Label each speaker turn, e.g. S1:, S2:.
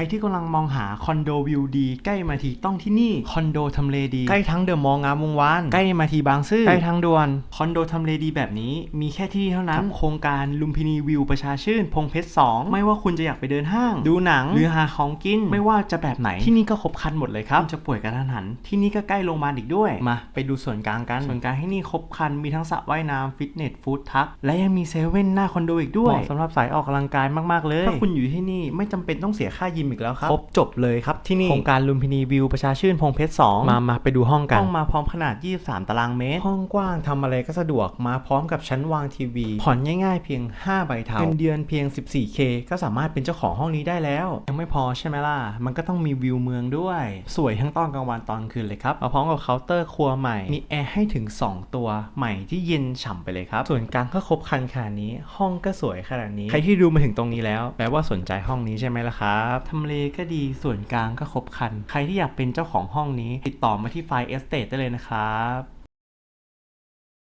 S1: รที่กำลังมองหาคอนโดวิวดี ใกล้มาทีต้องที่นี่คอนโดทำเลดี ใกล้ทั้งเดอะมอลล์งามวงวานใกล้มาทีบางซื่อใกล้ทางด่วนคอนโดทำเลดีแบบนี้มีแค่ที่เท่านั้นกับโครงการลุมพินีวิวประชาชื่น พงเพชร 2 ไม่ว่าคุณจะอยากไปเดินห้าง ดูหนังหรือหาของกิน ไม่ว่าจะแบบไหนที่นี่ก็ครบครันหมดเลยครับคุณจะป่วยกระทันหัน ที่นี่ก็ใกล้โรงพยาบาลอีกด้วยมาไปดูส่วนกลางกันส่วนกลางที่นี่ครบครันมีทั้งสระว่ายน้ำฟิตเนสฟู้ดทักและยังมีเซเว่นหน้าคอนโดอีกด้วยเหมาะสำหรับสายออกกำลังกายมากๆเลยถ้าคุณอยู่ที่นี่ไม่จำเป็นต้องเสียค่ายิมอีกแล้วครับ ครบจบเลยครับที่นี่ โครงการลุมพินีวิวประชาชื่นพงเพชร2มามาไปดูห้องกัน ห้องมาพร้อมขนาด 23 ตารางเมตร ห้องกว้างทำอะไรก็สะดวกมาพร้อมกับชั้นวางทีวี ผ่อนง่ายๆเพียง 5 ใบเทาเงินเดือนเพียง 14K ก็สามารถเป็นเจ้าของห้องนี้ได้แล้ว ยังไม่พอใช่ไหมล่ะ มันก็ต้องมีวิวเมืองด้วย สวยทั้งตอนกลางวันตอนคืนเลยครับมาพร้อมกับเคาน์เตอร์ครัวใหม่ มีแอร์ให้ถึง 2 ตัวใหม่ที่เย็นฉ่ำไปเลยครับ ส่วนกลางก็ครบครันขนาดนี้ ห้องก็สวยขนาดนี้ ใครที่ดูมาถึงตรงนี้แล้ว แปลว่าสนใจห้องนี้ใช่ไหมล่ะครับทำเลก็ดีส่วนกลางก็ครบคัน ใครที่อยากเป็นเจ้าของห้องนี้ ติดต่อมาที่ไฟเอสเตทได้เลยนะครับ